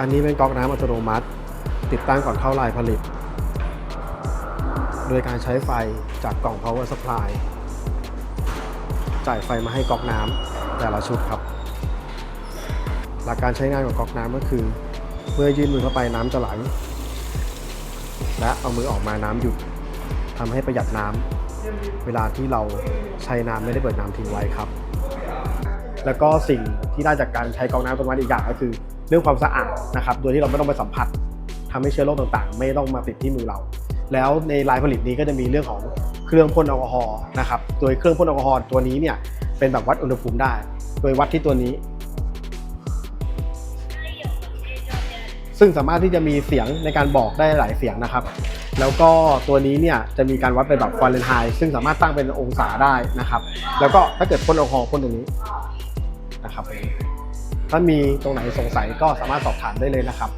อันนี้เป็นก๊อกน้ำอัตโนมัติ ติดตั้งก่อนเข้าลายผลิต โดยการใช้ไฟจากกล่อง power supply จ่ายไฟมาให้ก๊อกน้ำแต่ละชุดครับ หลักการใช้งานของก๊อกน้ำก็คือ เมื่อยื่นมือเข้าไปน้ำจะไหลและเอามือออกมาน้ำหยุดทำให้ประหยัดน้ำเวลาที่เราใช้น้ำไม่ได้เปิดน้ำทิ้งไว้ครับ แล้วก็สิ่งที่ได้จากการใช้ก๊อกน้ำอัตโนมัติอีกอย่างก็คือ เรื่องความสะอาดนะครับ โดยที่เราไม่ต้องไปสัมผัสทำให้เชื้อโรคต่างๆ ไม่ต้องมาติดที่มือเรา แล้วในลายผลิตนี้ก็จะมีเรื่องของเครื่องพ่นแอลกอฮอล์นะครับ โดยเครื่องพ่นแอลกอฮอล์ตัวนี้เนี่ยเป็นแบบวัดอุณหภูมิได้ โดยวัดที่ตัวนี้ ซึ่งสามารถที่จะมีเสียงในการบอกได้หลายเสียงนะครับ แล้วก็ตัวนี้เนี่ยจะมีการวัดเป็นแบบฟาเรนไฮต์ซึ่งสามารถตั้งเป็นองศาได้นะครับ แล้วก็ถ้าเกิดพ่นแอลกอฮอล์พ่นตรงนี้ นะครับ ถ้ามีตรงไหนสงสัยก็สามารถสอบถามได้เลยนะครับ